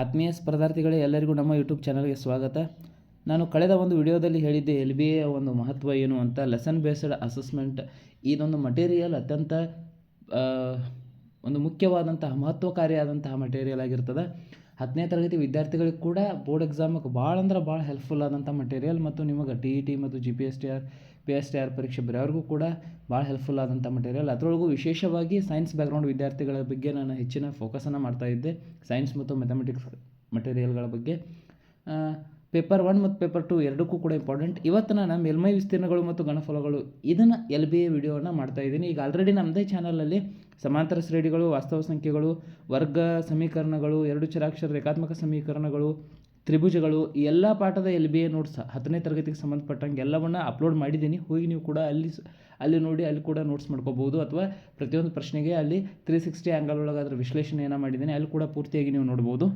ಆತ್ಮೀಯ ಸ್ಪರ್ಧಾರ್ಥಿಗಳೇ, ಎಲ್ಲರಿಗೂ ನಮ್ಮ ಯೂಟ್ಯೂಬ್ ಚಾನಲ್ಗೆ ಸ್ವಾಗತ. ನಾನು ಕಳೆದ ಒಂದು ವಿಡಿಯೋದಲ್ಲಿ ಹೇಳಿದ್ದೆ ಎಲ್ ಬಿ ಎ ಒಂದು ಮಹತ್ವ ಏನು ಅಂತ. ಲೆಸನ್ ಬೇಸ್ಡ್ ಅಸೆಸ್ಮೆಂಟ್ ಇದೊಂದು ಮಟೀರಿಯಲ್ ಅತ್ಯಂತ ಒಂದು ಮುಖ್ಯವಾದಂತಹ, ಮಹತ್ವಕಾರಿಯಾದಂತಹ ಮಟೀರಿಯಲ್ ಆಗಿರ್ತದೆ. ಹತ್ತನೇ ತರಗತಿ ವಿದ್ಯಾರ್ಥಿಗಳಿಗೆ ಕೂಡ ಬೋರ್ಡ್ ಎಕ್ಸಾಮಿಗೆ ಭಾಳ ಅಂದ್ರೆ ಭಾಳ ಹೆಲ್ಪ್ಫುಲ್ ಆದಂಥ ಮಟೀರಿಯಲ್ ಮತ್ತು ನಿಮಗೆ ಟಿ ಇ ಟಿ ಮತ್ತು G P S T R P S T R ಪರೀಕ್ಷೆ ಬರೆಯೋರಿಗೂ ಕೂಡ ಭಾಳ ಹೆಲ್ಪ್ಫುಲ್ ಆದಂಥ ಮಟೀರಿಯಲ್ ಅದರೊಳಗೂ ವಿಶೇಷವಾಗಿ ಸೈನ್ಸ್ ಬ್ಯಾಕ್ಗ್ರೌಂಡ್ ವಿದ್ಯಾರ್ಥಿಗಳ ಬಗ್ಗೆ ನಾನು ಹೆಚ್ಚಿನ ಫೋಕಸನ್ನು ಮಾಡ್ತಾ ಇದ್ದೆ. ಸೈನ್ಸ್ ಮತ್ತು ಮ್ಯಾಥಮೆಟಿಕ್ಸ್ ಮಟೀರಿಯಲ್ಗಳ ಬಗ್ಗೆ. ಪೇಪರ್ ಒನ್ ಮತ್ತು ಪೇಪರ್ ಟು ಎರಡಕ್ಕೂ ಕೂಡ ಇಂಪಾರ್ಟೆಂಟ್ ಇವತ್ತು ನಾನು ಮೇಲ್ಮೈ ವಿಸ್ತೀರ್ಣಗಳು ಮತ್ತು ಗಣಫಲಗಳು ಇದನ್ನು ಎಲ್ ಬಿ ಎ ವಿಡಿಯೋವನ್ನು ಮಾಡ್ತಾ ಇದ್ದೀನಿ. ಈಗ ಆಲ್ರೆಡಿ ನಮ್ಮದೇ ಚಾನಲಲ್ಲಿ ಸಮಾಂತರ ಶ್ರೇಣಿಗಳು, ವಾಸ್ತವ ಸಂಖ್ಯೆಗಳು, ವರ್ಗ ಸಮೀಕರಣಗಳು, ಎರಡು ಚರಾಕ್ಷರ ರೇಖಾತ್ಮಕ ಸಮೀಕರಣಗಳು ತ್ರಿಭುಜಗಳು ಎಲ್ಲ ಪಾಠದ ಎಲ್ ಬಿ ಎ ನೋಟ್ಸ್ ಹತ್ತನೇ ತರಗತಿಗೆ ಸಂಬಂಧಪಟ್ಟಂಗೆ ಎಲ್ಲವನ್ನು ಅಪ್ಲೋಡ್ ಮಾಡಿದ್ದೀನಿ. ಹೋಗಿ ನೀವು ಕೂಡ ಅಲ್ಲಿ ಅಲ್ಲಿ ನೋಡಿ, ಅಲ್ಲಿ ಕೂಡ ನೋಟ್ಸ್ ಮಾಡ್ಕೋಬೋದು. ಅಥವಾ ಪ್ರತಿಯೊಂದು ಪ್ರಶ್ನೆಗೆ ಅಲ್ಲಿ ತ್ರೀ ಸಿಕ್ಸ್ಟಿ ಆ್ಯಂಗಲ್ ಒಳಗೆ ಅದರ ವಿಶ್ಲೇಷಣೆ ಏನೋ ಮಾಡಿದ್ದೀನಿ. ಅಲ್ಲಿ ಕೂಡ ಪೂರ್ತಿಯಾಗಿ ನೀವು ನೋಡ್ಬೋದು.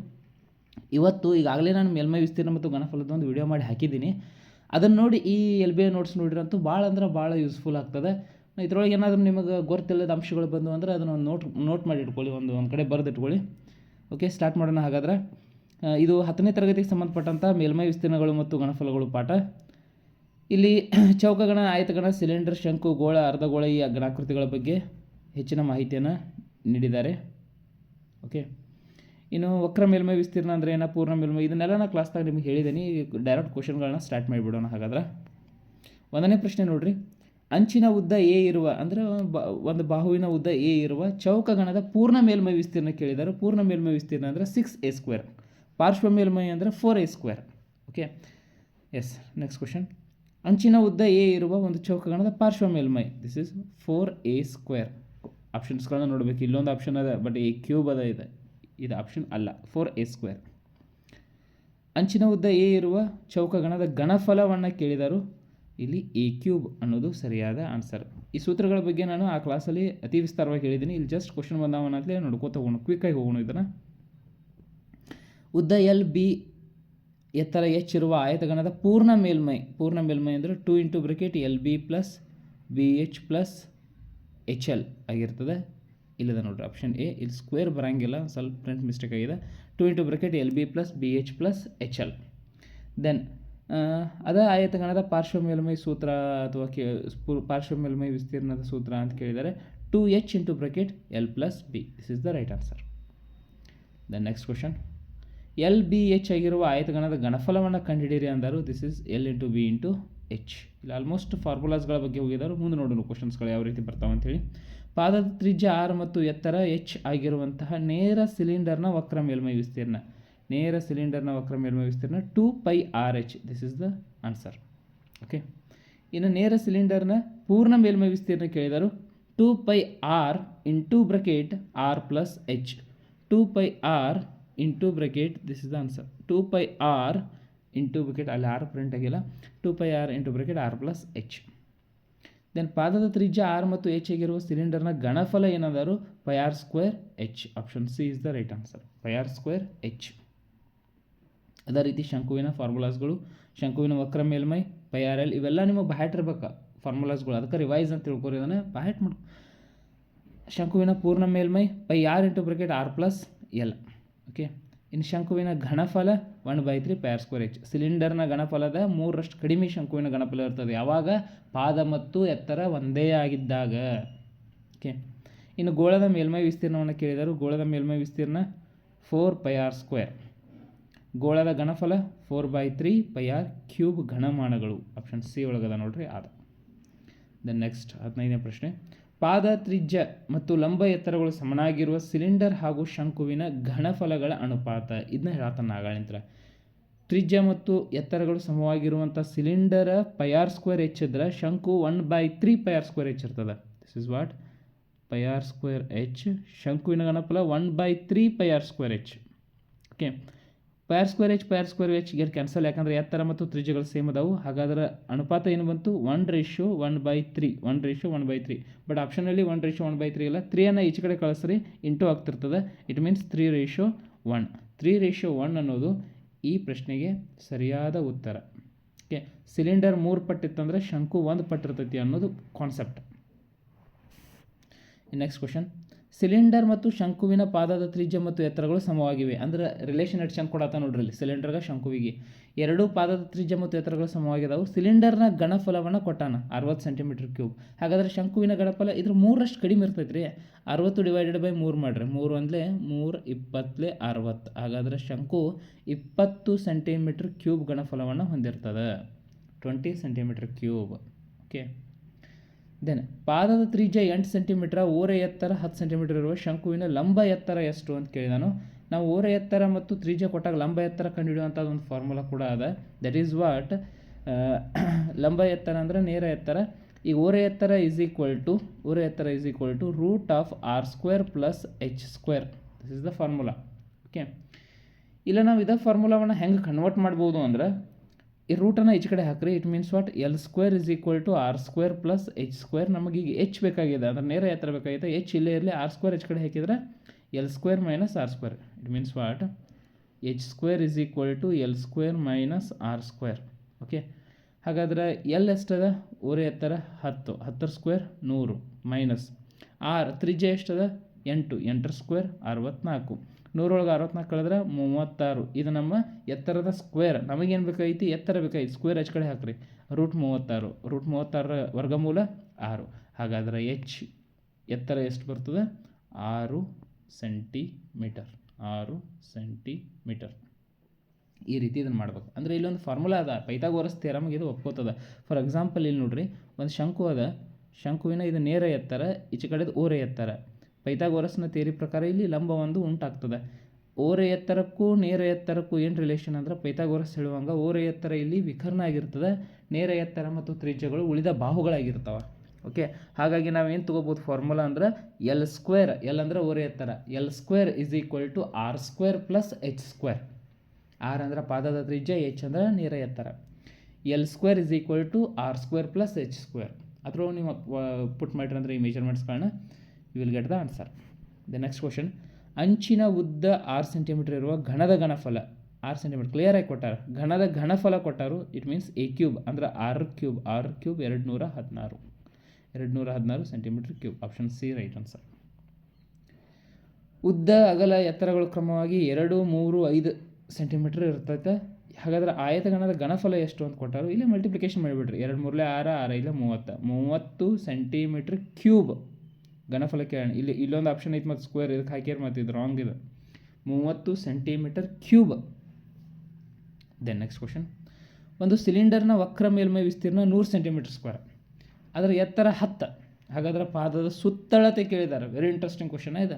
ಇವತ್ತು ಈಗಾಗಲೇ ನಾನು ಮೇಲ್ಮೈ ವಿಸ್ತೀರ್ಣ ಮತ್ತು ಗಣಫಲದ ಒಂದು ವಿಡಿಯೋ ಮಾಡಿ ಹಾಕಿದ್ದೀನಿ. ಅದನ್ನು ನೋಡಿ ಈ ಎಲ್ ಬಿ ಎ ನೋಟ್ಸ್ ನೋಡಿರಂತೂ ಭಾಳ ಅಂದ್ರೆ ಭಾಳ ಯೂಸ್ಫುಲ್ ಆಗ್ತದೆ. ಇದರೊಳಗೆ ಏನಾದರೂ ನಿಮಗೆ ಗೊತ್ತಿಲ್ಲದ ಅಂಶಗಳು ಬಂದು ಅಂದರೆ ಅದನ್ನು ನೋಟ್ ನೋಟ್ ಮಾಡಿ ಇಟ್ಕೊಳ್ಳಿ ಒಂದು ಒಂದು ಕಡೆ ಬರೆದಿಟ್ಕೊಳ್ಳಿ. ಓಕೆ ಸ್ಟಾರ್ಟ್ ಮಾಡೋಣ ಹಾಗಾದ್ರೆ. ಇದು ಹತ್ತನೇ ತರಗತಿಗೆ ಸಂಬಂಧಪಟ್ಟಂಥ ಮೇಲ್ಮೈ ವಿಸ್ತೀರ್ಣಗಳು ಮತ್ತು ಗಣಫಲಗಳು ಪಾಠ. ಇಲ್ಲಿ ಚೌಕಗಣ, ಆಯತಗಣ, ಸಿಲಿಂಡರ್, ಶಂಕು, ಗೋಳ ಅರ್ಧಗೋಳ ಈ ಗಣಾಕೃತಿಗಳ ಬಗ್ಗೆ ಹೆಚ್ಚಿನ ಮಾಹಿತಿಯನ್ನು ನೀಡಿದ್ದಾರೆ. ಓಕೆ. ಇನ್ನು ವಕ್ರ ಮೇಲ್ಮೈ ವಿಸ್ತೀರ್ಣ ಅಂದರೆ ಏನೋ, ಪೂರ್ಣ ಮೇಲ್ಮೈ ಇದನ್ನೆಲ್ಲ ನಾನು ಕ್ಲಾಸ್ದಾಗ ನಿಮಗೆ ಹೇಳಿದ್ದೀನಿ ಡೈರೆಕ್ಟ್ ಕ್ವಶನ್ಗಳನ್ನ ಸ್ಟಾರ್ಟ್ ಮಾಡಿಬಿಡೋಣ ಹಾಗಾದ್ರೆ. ಒಂದನೇ ಪ್ರಶ್ನೆ ನೋಡಿರಿ. ಅಂಚಿನ ಉದ್ದ ಎ ಇರುವ, ಅಂದರೆ ಒಂದು ಬಾಹುವಿನ ಉದ್ದ ಎ ಇರುವ ಚೌಕಗಣದ ಪೂರ್ಣ ಮೇಲ್ಮೈ ವಿಸ್ತೀರ್ಣ ಕೇಳಿದ್ದಾರೆ ಪೂರ್ಣ ಮೇಲ್ಮೈ ವಿಸ್ತೀರ್ಣ ಅಂದರೆ ಸಿಕ್ಸ್ ಎ ಸ್ಕ್ವೇರ್ ಪಾರ್ಶ್ವ ಮೇಲ್ಮೈ ಅಂದರೆ four A square okay yes next question ಅಂಚಿನ ಉದ್ದ ಎ ಇರುವ ಒಂದು ಚೌಕಗಣದ ಪಾರ್ಶ್ವ ಮೇಲ್ಮೈ this is four A square ಆಪ್ಷನ್ಸ್ಗಳನ್ನ ನೋಡಬೇಕು. ಇಲ್ಲೊಂದು ಆಪ್ಷನ್ ಅದ ಬಟ್ ಎ ಕ್ಯೂಬ್ ಅದ ಇದೆ. ಇದು ಆಪ್ಷನ್ ಅಲ್ಲ. ಫೋರ್ ಎ ಸ್ಕ್ವೇರ್ ಅಂಚಿನ ಉದ್ದ ಎ ಇರುವ ಚೌಕಗಣದ ಗಣಫಲವನ್ನು ಕೇಳಿದರು. ಇಲ್ಲಿ ಎ ಕ್ಯೂಬ್ ಅನ್ನೋದು ಸರಿಯಾದ ಆನ್ಸರ್ ಈ ಸೂತ್ರಗಳ ಬಗ್ಗೆ ನಾನು ಆ ಕ್ಲಾಸಲ್ಲಿ ಅತಿ ವಿಸ್ತಾರವಾಗಿ ಹೇಳಿದ್ದೀನಿ ಇಲ್ಲಿ ಜಸ್ಟ್ ಕ್ವಶನ್ ಬಂದಾವನ ಅಂತಲೇ ನೋಡ್ಕೋತ ಹೋಗೋಣ. ಕ್ವಿಕ್ಕಾಗಿ ಹೋಗೋಣ ಇದನ್ನು. ಉದ್ದ ಎಲ್ ಬಿ ಎತ್ತರ ಎಚ್ ಇರುವ ಆಯತಗಣದ ಪೂರ್ಣ ಮೇಲ್ಮೈ ಪೂರ್ಣ ಮೇಲ್ಮೈ ಅಂದರೆ two into bracket L B plus B H plus H L ಆಗಿರ್ತದೆ. ಇಲ್ಲದ ನೋಡ್ರಿ ಆಪ್ಷನ್ ಎ ಇಲ್ಲಿ ಸ್ಕ್ವೇರ್ ಬರೋಂಗಿಲ್ಲ, ಸ್ವಲ್ಪ ಪ್ರಿಂಟ್ ಮಿಸ್ಟೇಕ್ ಆಗಿದೆ. Two into bracket L B plus B H plus H L then ಅದ ಆಯತಗಣದ ಪಾರ್ಶ್ವ ಮೇಲ್ಮೈ ಸೂತ್ರ ಅಥವಾ ಕೇ ಪಾರ್ಶ್ವ ಮೇಲ್ಮೈ ವಿಸ್ತೀರ್ಣದ ಸೂತ್ರ ಅಂತ ಕೇಳಿದರೆ two H into bracket L plus B this is the right answer then next question L B H ಆಗಿರುವ ಆಯತಗಣದ ಗಣಫಲವನ್ನು ಕಂಡುಹಿಡಿಯಿರಿ ಅಂದರು. This is L into B into H ಇಲ್ಲಿ ಆಲ್ಮೋಸ್ಟ್ ಫಾರ್ಮುಲಾಸ್ಗಳ ಬಗ್ಗೆ ಹೋಗಿದ್ದಾರೆ ಮುಂದೆ ನೋಡೋಣ ಕ್ವಶನ್ಸ್ಗಳು ಯಾವ ರೀತಿ ಬರ್ತಾವೆ ಅಂತೇಳಿ. ಪಾದದ ತ್ರಿಜ್ಯ ಆರ್ ಮತ್ತು ಎತ್ತರ ಎಚ್ ಆಗಿರುವಂತಹ ನೇರ ಸಿಲಿಂಡರ್ನ ವಕ್ರ ಮೇಲ್ಮೈ ವಿಸ್ತೀರ್ಣ. ನೇರ ಸಿಲಿಂಡರ್ನ ವಕ್ರ ಮೇಲ್ಮೈ ವಿಸ್ತೀರ್ಣ two pi R H this is the answer okay ಇನ್ನು ನೇರ ಸಿಲಿಂಡರ್ನ ಪೂರ್ಣ ಮೇಲ್ಮೈ ವಿಸ್ತೀರ್ಣ ಕೇಳಿದರು. Two pi R into bracket R plus H two pi R into bracket this is the answer two pi R into bracket ಅಲ್ಲಿ R print ಆಗಿಲ್ಲ. Two pi R into bracket R plus H then ಪಾದದ ತ್ರಿಜ್ಯ R ಮತ್ತು H ಆಗಿರುವ ಸಿಲಿಂಡರ್ನ ಗಣಫಲ ಏನಾದರೂ? Pi R square H option C is the right answer pi R square H ಅದೇ ರೀತಿ ಶಂಕುವಿನ ಫಾರ್ಮುಲಾಸ್ಗಳು ಶಂಕುವಿನ ವಕ್ರ ಮೇಲ್ಮೈ ಪೈ ಆರ್ ಎಲ್ ಇವೆಲ್ಲ ನಿಮಗೆ ಬಾಯ್ಟ್ ಇರ್ಬೇಕು. ಫಾರ್ಮುಲಾಸ್ಗಳು ಅದಕ್ಕೆ ರಿವೈಸ್ ಅಂತ ತಿಳ್ಕೊರಿ, ಅದನ್ನು ಬಾಯ್ಟ್ ಮಾಡು. ಶಂಕುವಿನ ಪೂರ್ಣ ಮೇಲ್ಮೈ pi R into bracket R plus L okay ಇನ್ನು ಶಂಕುವಿನ ಘನಫಲ one by three pi r square H. ಸಿಲಿಂಡರ್ನ ಘನಫಲದ ಮೂರರಷ್ಟು ಕಡಿಮೆ ಶಂಕುವಿನ ಘನಫಲ ಇರ್ತದೆ. ಯಾವಾಗ? ಪಾದ ಮತ್ತು ಎತ್ತರ ಒಂದೇ ಆಗಿದ್ದಾಗ. ಓಕೆ. ಇನ್ನು ಗೋಳದ ಮೇಲ್ಮೈ ವಿಸ್ತೀರ್ಣವನ್ನು ಕೇಳಿದರು ಗೋಳದ ಮೇಲ್ಮೈ ವಿಸ್ತೀರ್ಣ ಫೋರ್ ಪೈ ಆರ್ ಸ್ಕ್ವೇರ್. ಗೋಳದ ಘನಫಲ four by three pi R cube ಘನಮಾನಗಳು. Option C ಒಳಗದ ನೋಡ್ರಿ ಆದ. ದೆನ್ ನೆಕ್ಸ್ಟ್ ಹದಿನೈದನೇ ಪ್ರಶ್ನೆ. ಪಾದ ತ್ರಿಜ್ಯ ಮತ್ತು ಲಂಬ ಎತ್ತರಗಳು ಸಮನಾಗಿರುವ ಸಿಲಿಂಡರ್ ಹಾಗೂ ಶಂಕುವಿನ ಘನಫಲಗಳ ಅನುಪಾತ. ಇದನ್ನ ಹೇಳ್ತಾನೆ ನಾಗಾಳಿಂತ್ರ. ತ್ರಿಜ್ಯ ಮತ್ತು ಎತ್ತರಗಳು ಸಮವಾಗಿರುವಂಥ cylinder pi R square H ಇದ್ರೆ ಶಂಕು one by three pi R square H ಇರ್ತದೆ this is what pi R square H ಶಂಕುವಿನ ಗಣಫಲ one by three pi R square H okay pi R square H, pi r square ಎಚ್ಗೆ cancel ಯಾಕಂದ್ರೆ ಎತ್ತರ ಮತ್ತು ತ್ರಿಜ್ಯಗಳು same ಅದಾವು. ಹಾಗಾದ್ರೆ ಅನುಪಾತ ಏನು ಬಂತು? One ratio one by three one ratio one by three but ಆಪ್ಷನಲ್ಲಿ one ratio one by three ಇಲ್ಲ ತ್ರೀಯನ್ನು ಈಚೆ ಕಡೆ ಕಳಿಸ್ರಿ into ಆಗ್ತಿರ್ತದೆ. It means three ratio one three ratio one ಅನ್ನೋದು ಈ ಪ್ರಶ್ನೆಗೆ ಸರಿಯಾದ ಉತ್ತರ. ಓಕೆ ಸಿಲಿಂಡರ್ ಮೂರು ಪಟ್ಟಿತ್ತಂದ್ರೆ ಶಂಕು ಒಂದು ಪಟ್ಟಿರ್ತೈತಿ ಅನ್ನೋದು ಕಾನ್ಸೆಪ್ಟ್ ನೆಕ್ಸ್ಟ್ ಕ್ವಶನ್ ಸಿಲಿಂಡರ್ ಮತ್ತು ಶಂಕುವಿನ ಪಾದದ ತ್ರಿಜ್ಯ ಮತ್ತು ಎತ್ತರಗಳು ಸಮವಾಗಿವೆ. ಅಂದ್ರೆ ರಿಲೇಷನ್ ಎಡ್ ಶಂಕು ಕೊಡತ್ತ ನೋಡ್ರಿ ಸಿಲಿಂಡರ್ಗೆ ಶಂಕುವಿಗೆ. ಎರಡೂ ಪಾದದ ತ್ರಿಜ್ಯ ಮತ್ತು ಎತ್ತರಗಳು ಸಮವಾಗಿದಾವು. ಸಿಲಿಂಡರ್ನ ಗಣಫಲವನ್ನು ಕೊಟ್ಟಾನ. ಅರವತ್ತು ಸೆಂಟಿಮೀಟರ್ ಕ್ಯೂಬ್ ಹಾಗಾದ್ರೆ ಶಂಕುವಿನ ಗಣಫಲ ಇದ್ರ ಮೂರಷ್ಟು ಕಡಿಮೆ ಇರ್ತೈತೆ ರೀ ಅರವತ್ತು ಡಿವೈಡೆಡ್ ಬೈ ಮೂರು ಮಾಡ್ರಿ. ಮೂರು ಅಂದರೆ ಮೂರು ಇಪ್ಪತ್ತಲೇ ಅರವತ್ತು. ಹಾಗಾದ್ರೆ ಶಂಕು ಇಪ್ಪತ್ತು ಸೆಂಟಿಮೀಟರ್ ಕ್ಯೂಬ್ ಗಣಫಲವನ್ನು ಹೊಂದಿರ್ತದೆ. Twenty centimetre cube okay then ಪಾದದ ತ್ರಿಜ್ಯ ಎಂಟು ಸೆಂಟಿಮೀಟ್ರ ಓರೆ ಎತ್ತರ ಹತ್ತು ಸೆಂಟಿಮೀಟರ್ ಇರುವ ಶಂಕುವಿನ ಲಂಬ ಎತ್ತರ ಎಷ್ಟು ಅಂತ ಕೇಳಿದಾನು ನಾವು ಓರೆ ಎತ್ತರ ಮತ್ತು ತ್ರಿಜ್ಯ ಕೊಟ್ಟಾಗ ಲಂಬ ಎತ್ತರ ಕಂಡುಹಿಡಿಯುವಂಥದ್ದು ಒಂದು ಫಾರ್ಮುಲಾ ಕೂಡ ಅದ. ದಟ್ ಈಸ್ ವಾಟ್ ಲಂಬ ಎತ್ತರ ಅಂದರೆ ನೇರ ಎತ್ತರ. ಈ ಓರೆ ಎತ್ತರ ಈಸ್ ಈಕ್ವಲ್ ಟು ಓರೆ ಎತ್ತರ is equal to root of R square plus H square this is the formula okay ಇಲ್ಲ, ನಾವು ಇದೇ ಫಾರ್ಮುಲಾವನ್ನು ಹೆಂಗೆ ಕನ್ವರ್ಟ್ ಮಾಡ್ಬೋದು ಅಂದ್ರೆ ಈ ರೂಟನ್ನು ಈಚೆ ಕಡೆ ಹಾಕ್ರಿ. It means what L square is equal to R square plus H square ನಮಗೆ ಈಗ ಎಚ್ ಬೇಕಾಗಿದೆ. ಅದರ ನೇರ ಎತ್ತರ ಬೇಕಾಗಿದೆ. ಎಚ್ ಇಲ್ಲೇ ಇರಲಿ ಆರ್ ಸ್ಕ್ವೇರ್ ಎಚ್ ಕಡೆ ಹಾಕಿದ್ರೆ L square minus R square it means what H square is equal to L square minus R square okay ಹಾಗಾದ್ರೆ ಎಲ್ ಎಷ್ಟದ? ಊರೆ ಎತ್ತರ ಹತ್ತು. ಹತ್ತರ ಸ್ಕ್ವೇರ್ ನೂರು ಮೈನಸ್ ಆರ್ ತ್ರಿಜ್ಯ ಎಷ್ಟದ? ಎಂಟು. ಎಂಟರ ಸ್ಕ್ವೇರ್ ಅರವತ್ನಾಲ್ಕು. ನೂರೊಳಗೆ ಅರವತ್ನಾಲ್ಕು ಕಳೆದ್ರೆ ಮೂವತ್ತಾರು. ಇದು ನಮ್ಮ ಎತ್ತರದ ಸ್ಕ್ವೇರ್ ನಮಗೇನು ಬೇಕಾಗಿತ್ತು ಎತ್ತರ ಬೇಕಾಗಿತ್ತು ಸ್ಕ್ವೇರ್ ಎಚ್ ಕಡೆ ಹಾಕ್ರಿ. ರೂಟ್ ಮೂವತ್ತಾರು. ರೂಟ್ ಮೂವತ್ತಾರರ ವರ್ಗಮೂಲ ಆರು. ಹಾಗಾದ್ರೆ ಎಚ್ ಎತ್ತರ ಎಷ್ಟು ಬರ್ತದೆ? ಆರು ಸೆಂಟಿಮೀಟರ್. ಆರು ಸೆಂಟಿಮೀಟರ್. ಈ ರೀತಿ ಇದನ್ನು ಮಾಡ್ಬೇಕು. ಅಂದರೆ ಇಲ್ಲೊಂದು ಫಾರ್ಮುಲಾ ಅದ. ಪೈಥಾಗೋರಸ್ ಥಿಯರಮ್ಗೆ ಇದು ಒಪ್ಕೋತದ. ಫಾರ್ ಎಕ್ಸಾಂಪಲ್ ಇಲ್ಲಿ ನೋಡ್ರಿ. ಒಂದು ಶಂಕು ಅದ. ಶಂಕುವಿನ ಇದು ನೇರ ಎತ್ತರ, ಈಚೆ ಕಡೆದು ಓರೆ ಎತ್ತರ. ಪೈಥಾಗೋರಸ್ನ ಥಿಯರಿ ಪ್ರಕಾರ ಇಲ್ಲಿ ಲಂಬ ಒಂದು ಉಂಟಾಗ್ತದೆ. ಓರೆ ಎತ್ತರಕ್ಕೂ ನೇರ ಎತ್ತರಕ್ಕೂ ಏನು ರಿಲೇಷನ್ ಅಂದ್ರೆ ಪೈಥಾಗೋರಸ್ ಹೇಳುವಂಗೆ ಓರೆ ಎತ್ತರ ಇಲ್ಲಿ ವಿಕರ್ಣ ಆಗಿರ್ತದೆ ನೇರ ಎತ್ತರ ಮತ್ತು ತ್ರಿಜ್ಯಗಳು ಉಳಿದ ಬಾಹುಗಳಾಗಿರ್ತವೆ. ಓಕೆ ಹಾಗಾಗಿ ನಾವೇನು ತೊಗೋಬೋದು ಫಾರ್ಮುಲಾ ಅಂದ್ರೆ ಎಲ್ ಸ್ಕ್ವೇರ್ ಎಲ್ ಅಂದ್ರೆ ಓರೆ ಎತ್ತರ L square is equal to R square plus H square R ಅಂದರೆ ಪಾದದ ತ್ರಿಜ್ಯ ಎಚ್ ಅಂದರೆ ನೇರ ಎತ್ತರ. L square is equal to R square plus H square ಅಥವಾ ನೀವು ಪುಟ್ ಮಾಡಿರಂದ್ರೆ ಈ ಮೆಜರ್ಮೆಂಟ್ಸ್ಗಳನ್ನ you will get the answer the next question ಅಂಚಿನ ಉದ್ದ ಆರು ಸೆಂಟಿಮೀಟರ್ ಇರುವ ಘನದ ಘನಫಲ. ಆರು ಸೆಂಟಿಮೀಟರ್ ಕ್ಲಿಯರ್ ಆಗಿ ಕೊಟ್ಟಾರ? ಘನದ ಘನಫಲ ಕೊಟ್ಟಾರು. ಇಟ್ ಮೀನ್ಸ್ ಎ ಕ್ಯೂಬ್ ಅಂದ್ರೆ ಆರು ಕ್ಯೂಬ್ ಆರು ಕ್ಯೂಬ್ ಎರಡು ನೂರ ಹದಿನಾರು. ಎರಡು ನೂರ ಹದಿನಾರು centimetre cube option C right answer ಉದ್ದ, ಅಗಲ, ಎತ್ತರಗಳು ಕ್ರಮವಾಗಿ ಎರಡು, ಮೂರು, ಐದು ಸೆಂಟಿಮೀಟರ್ ಇರ್ತೈತೆ. ಹಾಗಾದ್ರೆ ಆಯತಗಣದ ಘನಫಲ ಎಷ್ಟು ಅಂತ ಕೊಟ್ಟಾರು? ಇಲ್ಲೇ ಮಲ್ಟಿಪ್ಲಿಕೇಶನ್ ಮಾಡಿಬಿಡ್ರಿ. ಎರಡು ಮೂರಲೇ ಆರು ಆರು ಇಲ್ಲ ಮೂವತ್ತು. ಮೂವತ್ತು ಸೆಂಟಿಮೀಟ್ರ್ ಕ್ಯೂಬ್ ಘನಫಲ ಕೇಳೋಣ ಇಲ್ಲಿ, ಇಲ್ಲೊಂದು ಆಪ್ಷನ್ ಐತೆ ಮತ್ತು ಸ್ಕ್ವೇರ್ ಇದಕ್ಕೆ ಹಾಕ್ಯಾರ ಮತ್ತು ಇದು ರಾಂಗ್ ಇದು. ಮೂವತ್ತು centimetre cube then next question ಒಂದು ಸಿಲಿಂಡರ್ನ ವಕ್ರ ಮೇಲ್ಮೈ ವಿಸ್ತೀರ್ಣ ನೂರು ಸೆಂಟಿಮೀಟರ್ ಸ್ಕ್ವೇರ್ ಅದರ ಎತ್ತರ ಹತ್ತು. ಹಾಗಾದ್ರೆ ಪಾದದ ಸುತ್ತಳತೆ ಕೇಳಿದ್ದಾರೆ. ವೆರಿ ಇಂಟ್ರೆಸ್ಟಿಂಗ್ ಕ್ವಶನ್ ಇದೆ.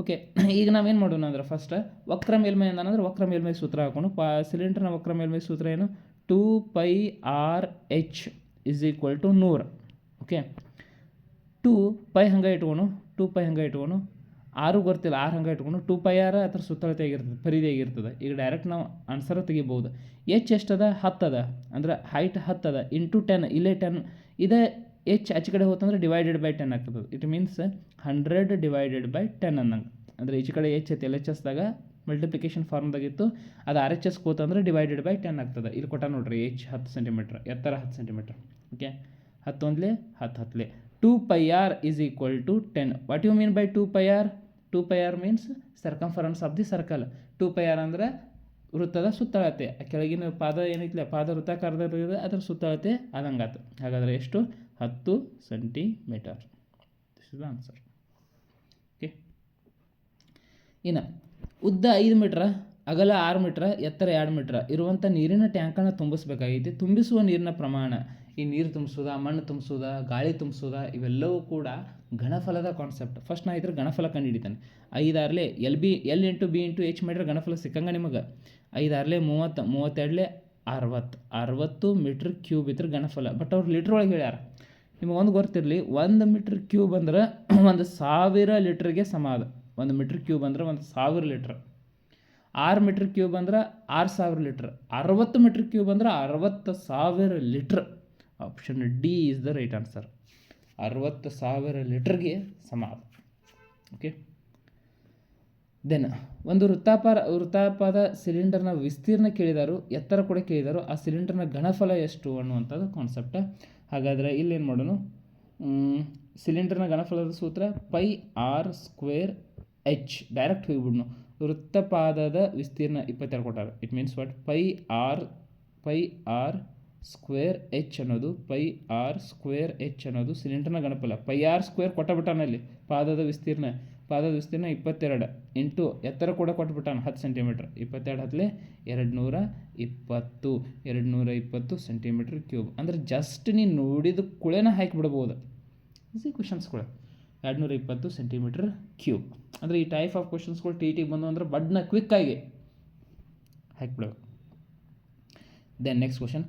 ಓಕೆ ಈಗ ನಾವೇನು ಮಾಡೋಣ ಅಂದ್ರೆ ಫಸ್ಟ್ ವಕ್ರ ಮೇಲ್ಮೈ ಅಂದ್ರೆ ವಕ್ರ ಮೇಲ್ಮೈ ಸೂತ್ರ ಹಾಕೊಂಡು ಪಾ ಸಿಲಿಂಡರ್ನ ವಕ್ರ ಮೇಲ್ಮೈ ಸೂತ್ರ ಏನು? Two pi R H is equal to ನೂರು. ಓಕೆ ಟೂ ಪೈ ಹಂಗೆ ಇಟ್ಕೊನು ಟೂ ಪೈ ಹಂಗೆ ಇಟ್ಕೊನು ಆರು ಗೊತ್ತಿಲ್ಲ, ಆರು ಹಂಗೆ ಇಟ್ಕೊಂಡು, ಟೂ ಪೈ ಆರ ಅದ್ರ ಸುತ್ತಳತೆ ಆಗಿರ್ತದೆ, ಪರಿಧಿ ಆಗಿರ್ತದೆ. ಈಗ ಡೈರೆಕ್ಟ್ ನಾವು ಆನ್ಸರ್ ತೆಗಿಬೋದು ಎಚ್ ಎಷ್ಟದ? ಹತ್ತದ. ಅಂದ್ರೆ ಹೈಟ್ ಹತ್ತದ ಇಂಟು ಟೆನ್ ಇಲ್ಲೇ ಟೆನ್ ಇದೇ ಎಚ್ ಆಚೆ ಕಡೆ ಹೋತಂದ್ರೆ ಡಿವೈಡೆಡ್ ಬೈ ಟೆನ್ ಆಗ್ತದೆ. It means hundred divided by ten ಅನ್ನಂಗೆ. ಅಂದರೆ ಈಚೆ ಕಡೆ ಎಚ್ ಐತಿ ಎಲ್ ಎಚ್ ಎಸ್ದಾಗ ಮಲ್ಟಿಪ್ಲಿಕೇಶನ್ ಫಾರ್ಮ್ದಾಗಿತ್ತು ಅದು ಆರ್ ಎಚ್ ಎಸ್ ಕೂತಂದ್ರೆ ಡಿವೈಡೆಡ್ ಬೈ ಟೆನ್ ಆಗ್ತದೆ. ಇಲ್ಲಿ ಕೊಟ್ಟ ನೋಡ್ರಿ ಎಚ್ ಹತ್ತು ಸೆಂಟಿಮೀಟ್ರ್ ಎತ್ತರ ಹತ್ತು ಸೆಂಟಿಮೀಟ್ರ್ ಓಕೆ ಹತ್ತೊಂದ್ಲೆ, ಹತ್ತು ಹತ್ತಲೆ two pi R is mean to ten what you mean by two pi R two pi R means circumference of the circle two pi R ಅಂದರೆ ವೃತ್ತದ ಸುತ್ತಳತೆ. ಕೆಳಗಿನ ಪಾದ ಏನೈತಿಲ್ಲ ಪಾದ ವೃತ್ತಾಕಾರದಲ್ಲಿದೆ ಅದರ ಸುತ್ತಳತೆ ಆದಂಗಾತು ಹಾಗಾದರೆ ಎಷ್ಟು? ಹತ್ತು centimetre this is the answer okay ಇನ್ನು ಉದ್ದ ಐದು ಮೀಟ್ರ ಅಗಲ ಆರು ಮೀಟ್ರ, ಎತ್ತರ ಎರಡು ಮೀಟ್ರ ಇರುವಂಥ ನೀರಿನ ಟ್ಯಾಂಕನ್ನು ತುಂಬಿಸ್ಬೇಕಾಗೈತಿ. ತುಂಬಿಸುವ ನೀರಿನ ಪ್ರಮಾಣ, ಈ ನೀರು ತುಂಬಿಸೋದ, ಮಣ್ಣು ತುಂಬಿಸೋದ, ಗಾಳಿ ತುಂಬಿಸೋದ, ಇವೆಲ್ಲವೂ ಕೂಡ ಘನಫಲದ ಕಾನ್ಸೆಪ್ಟ್ ಫಸ್ಟ್ ನಾ ಇದ್ರೆ ಘನಫಲ ಕಂಡುಹಿಡಿತಾನೆ. ಐದಾರಲೆ L B, L into B into H ಮಾಡಿದ್ರೆ ಘನಫಲ ಸಿಕ್ಕಂಗ ನಿಮಗೆ. ಐದಾರ್ಲೆ ಮೂವತ್ತು, ಮೂವತ್ತೆರಡ್ಲೆ ಅರವತ್ತು. ಅರವತ್ತು ಮೀಟ್ರ್ ಕ್ಯೂಬ್ ಇದ್ರ ಘನಫಲ. ಬಟ್ ಅವ್ರು ಲೀಟ್ರ್ ಒಳಗೆ ಹೇಳ್ಯಾರ. ಒಂದು ಗೊತ್ತಿರಲಿ, ಒಂದು ಮೀಟ್ರ್ ಕ್ಯೂಬ್ ಅಂದ್ರೆ ಒಂದು ಸಾವಿರ ಲೀಟ್ರಿಗೆ ಸಮ ಅದ ಒಂದು ಮೀಟ್ರ್ ಕ್ಯೂಬ್ ಅಂದ್ರೆ ಒಂದು ಸಾವಿರ ಲೀಟ್ರ್ ಆರು ಮೀಟ್ರ್ ಕ್ಯೂಬ್ ಅಂದ್ರೆ ಆರು ಸಾವಿರ ಲೀಟ್ರ್ ಅರವತ್ತು ಮೀಟ್ರ್ ಕ್ಯೂಬ್ ಅಂದ್ರೆ ಅರವತ್ತು ಸಾವಿರ litre option D is the right answer ಅರವತ್ತು ಸಾವಿರ ಲೀಟ್ರ್ಗೆ ಸಮ ಓಕೆ ದೆನ್ ಒಂದು ವೃತ್ತಾಪಾರ, ವೃತ್ತಾಪದ ಸಿಲಿಂಡರ್ನ ವಿಸ್ತೀರ್ಣ ಕೇಳಿದಾರು, ಎತ್ತರ ಕೂಡ ಕೇಳಿದಾರು, ಆ ಸಿಲಿಂಡರ್ನ ಘನಫಲ ಎಷ್ಟು ಅನ್ನುವಂಥದ್ದು ಕಾನ್ಸೆಪ್ಟ ಹಾಗಾದರೆ ಇಲ್ಲೇನು ಮಾಡೋಣ ಸಿಲಿಂಡರ್ನ ಘನಫಲದ ಸೂತ್ರ pi R square H direct ಹೋಗಿಬಿಡ್ನು. ವೃತ್ತಪಾದದ ವಿಸ್ತೀರ್ಣ ಇಪ್ಪತ್ತೆರಡು ಕೊಟ್ಟಾರ it means what pi R pi R square H ಅನ್ನೋದು, ಪೈ ಆರ್ ಸ್ಕ್ವೇರ್ ಎಚ್ ಅನ್ನೋದು ಸಿಲಿಂಡರ್ನ ಗಣಪಲ್ಲ. ಪೈ ಆರ್ ಸ್ಕ್ವೇರ್ ಕೊಟ್ಟಬಿಟ್ಟಾನಲ್ಲಿ ಪಾದದ ವಿಸ್ತೀರ್ಣ ಪಾದದ ವಿಸ್ತೀರ್ಣ ಇಪ್ಪತ್ತೆರಡು ಇಂಟು ಎತ್ತರ ಕೂಡ ಕೊಟ್ಬಿಟ್ಟಾನ, ಹತ್ತು ಸೆಂಟಿಮೀಟ್ರ್. ಇಪ್ಪತ್ತೆರಡು ಹತ್ತಲೆ ಎರಡು ನೂರ ಇಪ್ಪತ್ತು. ಎರಡು ನೂರ ಇಪ್ಪತ್ತು ಸೆಂಟಿಮೀಟ್ರ್ ಕ್ಯೂಬ್. ಅಂದರೆ ಜಸ್ಟ್ ನೀನು ನೋಡಿದ ಕುಳೆನ ಹಾಕಿಬಿಡ್ಬೋದು ಈಸಿ ಕ್ವಶನ್ಸ್ಗಳು ಎರಡು ನೂರ ಇಪ್ಪತ್ತು ಸೆಂಟಿಮೀಟ್ರ್ ಕ್ಯೂಬ್. ಅಂದರೆ ಈ ಟೈಪ್ ಆಫ್ ಕ್ವಶನ್ಸ್ಗಳು ಟಿ ಟಿ ಬಂದು ಅಂದ್ರೆ ಬಡ್ನ ಕ್ವಿಕ್ಕಾಗಿ ಹಾಕಿಬಿಡಬೇಕು ದೆನ್ ನೆಕ್ಸ್ಟ್ ಕ್ವಶನ್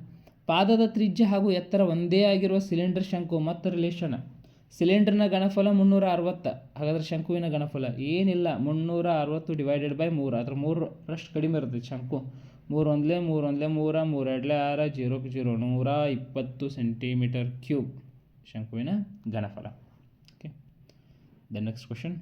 ಪಾದದ ತ್ರಿಜ್ಯ ಹಾಗೂ ಎತ್ತರ ಒಂದೇ ಆಗಿರುವ ಸಿಲಿಂಡರ್ ಶಂಕು ಮತ್ತು ರಿಲೇಷನ್ ಸಿಲಿಂಡರ್ನ ಗಣಫಲ ಮುನ್ನೂರ ಅರವತ್ತು ಹಾಗಾದ್ರೆ ಶಂಕುವಿನ ಗಣಫಲ ಏನಿಲ್ಲ ಮುನ್ನೂರ ಅರವತ್ತು ಡಿವೈಡೆಡ್ ಬೈ ಮೂರು. ಅದ್ರ ಮೂರರಷ್ಟು ಕಡಿಮೆ ಇರುತ್ತೆ ಶಂಕು. ಮೂರು ಒಂದಲೇ ಮೂರು, ಒಂದಲೇ ಮೂರ ಮೂರ ಎರಡ್ಲೆ ಆರ, ಜೀರೋ ಜೀರೋ, ನೂರ ಇಪ್ಪತ್ತು ಸೆಂಟಿಮೀಟರ್ ಕ್ಯೂಬ್ ಶಂಕುವಿನ ಘನಫಲ. ಓಕೆ ದೆನ್ ನೆಕ್ಸ್ಟ್ ಕ್ವಶನ್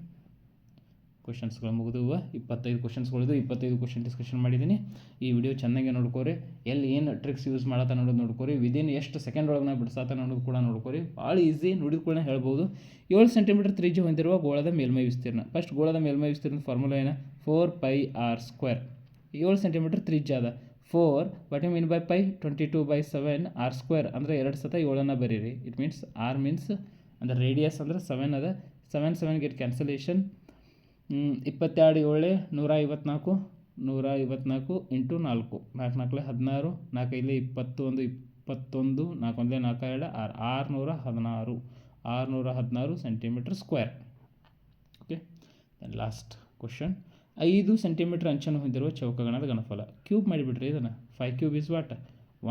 ಕ್ವಶನ್ಸ್ಗಳು ಮುಗಿದುವ. ಇಪ್ಪತ್ತೈದು ಕ್ವಶನ್ಸ್ಗಳಿದ್ದು ಇಪ್ಪತ್ತೈದು ಕ್ವಶನ್ ಡಿಸ್ಕಷನ್ ಮಾಡಿದ್ದೀನಿ. ಈ ವಿಡಿಯೋ ಚೆನ್ನಾಗಿ ನೋಡ್ಕೋರಿ. ಎಲ್ಲಿ ಏನು ಟ್ರಿಕ್ಸ್ ಯೂಸ್ ಮಾಡತ್ತ ನೋಡೋದು ನೋಡ್ಕೋರಿ. ವಿದಿನ್ ಎಷ್ಟು ಸೆಕೆಂಡ್ ಒಳಗೆ ನಾವು ಬಿಡ್ಸಾತ ನೋಡೋದು ಕೂಡ ನೋಡ್ಕೋರಿ. ಭಾಳ ಈಸಿ ನೋಡಿದ ಕೂಡ ಹೇಳ್ಬೋದು. ಏಳು ಸೆಂಟಿಮೀಟರ್ ತ್ರಿಜ್ಯ ಹೊಂದಿರುವ ಗೋಳದ ಮೇಲ್ಮೈ ವಿಸ್ತೀರ್ಣ. ಫಸ್ಟ್ ಗೋಳದ ಮೇಲ್ಮೈ ವಿಸ್ತೀರ್ಣ ಫಾರ್ಮುಲಾ ಏನ? ಫೋರ್ ಪೈ ಆರ್ ಸ್ಕ್ವೇರ್ ಏಳು ಸೆಂಟಿಮೀಟರ್ ತ್ರಿಜ್ಯ ಅದ. Four what you mean by pi twenty two by seven R square ಅಂದರೆ ಎರಡು ಸತ ಏಳನ್ನು ಬರೀರಿ. ಇಟ್ ಮೀನ್ಸ್ ಆರ್ ಮೀನ್ಸ್ ಅಂದರೆ ರೇಡಿಯಸ್ ಅಂದರೆ ಸೆವೆನ್ ಅದ. ಸೆವೆನ್ ಸೆವೆನ್ ಗೆಟ್ ಕ್ಯಾನ್ಸಲೇಷನ್ ಇಪ್ಪತ್ತೆರಡು ಏಳೆ ನೂರ ಐವತ್ನಾಲ್ಕು ನೂರ ಐವತ್ನಾಲ್ಕು ಇಂಟು ನಾಲ್ಕು. ನಾಲ್ಕು, ನಾಲ್ಕಲೆ ಹದಿನಾರು ನಾಲ್ಕೈದಲೆ ಇಪ್ಪತ್ತೊಂದು ಇಪ್ಪತ್ತೊಂದು ನಾಲ್ಕೊಂದು ನಾಲ್ಕು ಎರಡು, ಆರು, ಆರುನೂರ ಹದಿನಾರು. ಆರುನೂರ ಹದಿನಾರು centimetre square. Okay last question ಐದು ಸೆಂಟಿಮೀಟ್ರ್ ಅಂಚನ್ನು ಹೊಂದಿರುವ ಚೌಕಗಣದ ಗಣಫಲ ಕ್ಯೂಬ್ ಮಾಡಿಬಿಡ್ರಿ ಇದನ್ನು. Five cube is what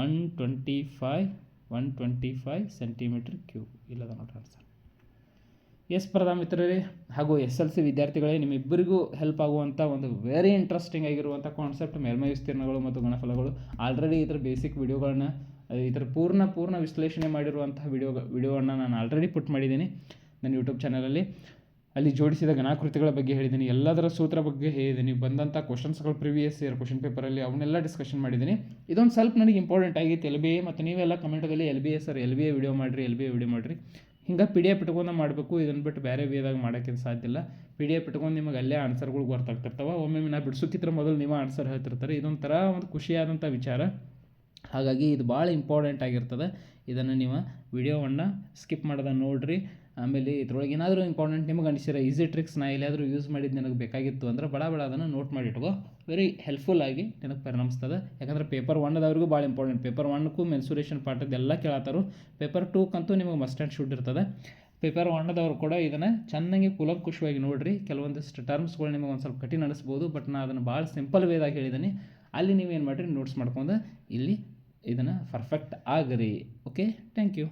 one twenty five one twenty five centimetre cube ಇಲ್ಲದ ನೋಡ್ರಿ ಆನ್ಸರ್ ಎಸ್ ಪ್ರಧಾ ಮಿತ್ರರೇ, ಹಾಗೂ ಎಸ್ ಎಲ್ ಸಿ ವಿದ್ಯಾರ್ಥಿಗಳೇ, ನಿಮ್ಮಿಬ್ಬರಿಗೂ ಹೆಲ್ಪ್ ಆಗುವಂಥ ಒಂದು ವೆರಿ ಇಂಟ್ರೆಸ್ಟಿಂಗ್ ಆಗಿರುವಂಥ ಕಾನ್ಸೆಪ್ಟ್ ಮೇಲ್ಮೈ ವಿಸ್ತೀರ್ಣಗಳು ಮತ್ತು ಗುಣಫಲಗಳು. ಆಲ್ರೆಡಿ ಇದರ ಬೇಸಿಕ್ ವಿಡಿಯೋಗಳನ್ನ ಇದರ ಪೂರ್ಣ ಪೂರ್ಣ ವಿಶ್ಲೇಷಣೆ ಮಾಡಿರುವಂತಹ ವಿಡಿಯೋ ವಿಡಿಯೋವನ್ನು ನಾನು ಆಲ್ರೆಡಿ ಪುಟ್ ಮಾಡಿದ್ದೀನಿ ನನ್ನ ಯೂಟ್ಯೂಬ್ ಚಾನಲಲ್ಲಿ ಅಲ್ಲಿ. ಜೋಡಿಸಿದ ಗಣಾಕೃತಿಗಳ ಬಗ್ಗೆ ಹೇಳಿದ್ದೀನಿ, ಎಲ್ಲದರ ಸೂತ್ರ ಬಗ್ಗೆ ಹೇಳಿದ್ದೀನಿ ಬಂದಂಥ ಕ್ವಶನ್ಸ್ಗಳು ಪ್ರಿವಿಯಸ್ ಇಯರ್ ಕ್ವಶನ್ ಪೇಪರಲ್ಲಿ ಅವನ್ನೆಲ್ಲ ಡಿಸ್ಕಷನ್ ಮಾಡಿದ್ದೀನಿ. ಇದೊಂದು ಸ್ವಲ್ಪ ನನಗೆ ಇಂಪಾರ್ಟೆಂಟ್ ಆಗಿತ್ತು ಎಲ್ ಬಿ ಎ ಮತ್ತು ನೀವೆಲ್ಲ ಕಮೆಂಟಲ್ಲಿ L B A sir L B A video ಮಾಡಿರಿ ಎಲ್ ಬಿ ಎ ವಿಡಿಯೋ ಮಾಡಿರಿ. ಹಿಂಗೆ ಪಿ ಡಿ ಎಫ್ ಇಟ್ಕೊಂಡು ಮಾಡಬೇಕು, ಇದನ್ನು ಬಿಟ್ಟು ಬೇರೆ ವೇದಾಗ ಮಾಡೋಕ್ಕೆ ಸಾಧ್ಯ ಇಲ್ಲ. ಪಿ ಡಿ ಎಫ್ ಇಟ್ಕೊಂಡು ನಿಮಗೆ ಅಲ್ಲೇ ಆನ್ಸರ್ಗಳು ಗೊತ್ತಾಗ್ತಿರ್ತಾವೆ. ಒಮ್ಮೆ ನಾ ಬಿಡಿಸೋಕ್ಕಿಂತ ಮೊದಲು ನೀವು ಆನ್ಸರ್ ಹೇಳ್ತಿರ್ತಾರೆ. ಇದೊಂಥರ ಒಂದು ಖುಷಿಯಾದಂಥ ವಿಚಾರ. ಹಾಗಾಗಿ ಇದು ಭಾಳ ಇಂಪಾರ್ಟೆಂಟ್ ಆಗಿರ್ತದೆ. ಇದನ್ನು ನೀವು ವಿಡಿಯೋವನ್ನು ಸ್ಕಿಪ್ ಮಾಡ್ದೆ ನೋಡಿರಿ. ಆಮೇಲೆ ಇದ್ರೊಳಗೆ ಏನಾದರೂ ಇಂಪಾರ್ಟೆಂಟ್ ನಿಮಗೆ ಅನಿಸಿರೋ ಈಸಿ ಟ್ರಿಕ್ಸ್ ನಾ ಎಲ್ಲಾದರೂ ಯೂಸ್ ಮಾಡಿದ್ದು ನಿನಗೆ ಬೇಕಾಗಿತ್ತು ಅಂದ್ರೆ ಬಡ ಬಡ ಅದನ್ನು ನೋಟ್ ಮಾಡಿ ಇಟ್ಕೋ. ವೆರಿ ಹೆಲ್ಪ್ಫುಲ್ ಆಗಿ ನಿನಗೆ ಪರಿಣಮಿಸ್ತದೆ. ಯಾಕಂದ್ರೆ ಪೇಪರ್ ಒನ್ದವ್ರಿಗೂ ಭಾಳ ಇಂಪಾರ್ಟೆಂಟ್ ಪೇಪರ್ ಒನ್ಕ್ಕೂ ಮೆನ್ಸುರೇಷನ್ ಪಾಠದ್ದೆಲ್ಲ ಕೇಳತ್ತಾರು ಪೇಪರ್ ಟೂಕ್ಕಂತೂ ನಿಮಗೆ ಮಸ್ಟ್ ಆ್ಯಂಡ್ ಶೂಟ್ ಇರ್ತದೆ. ಪೇಪರ್ ಒನ್ನದವ್ರು ಕೂಡ ಇದನ್ನು ಚೆನ್ನಾಗಿ ಕುಲಂಕುಷವಾಗಿ ನೋಡಿರಿ. ಕೆಲವೊಂದಿಷ್ಟು ಟರ್ಮ್ಸ್ಗಳು ನಿಮಗೆ ಒಂದು ಸ್ವಲ್ಪ ಕಠಿಣ ನಡೆಸ್ಬೋದು ಬಟ್ ನಾನು ಅದನ್ನು ಭಾಳ ಸಿಂಪಲ್ ವೇದಾಗಿ ಹೇಳಿದ್ದೀನಿ ಅಲ್ಲಿ ನೀವೇನು ಮಾಡಿರಿ ನೋಟ್ಸ್ ಮಾಡ್ಕೊಂಡು ಇಲ್ಲಿ ಇದನ್ನು ಪರ್ಫೆಕ್ಟ್ ಆಗಿರಿ. Okay thank you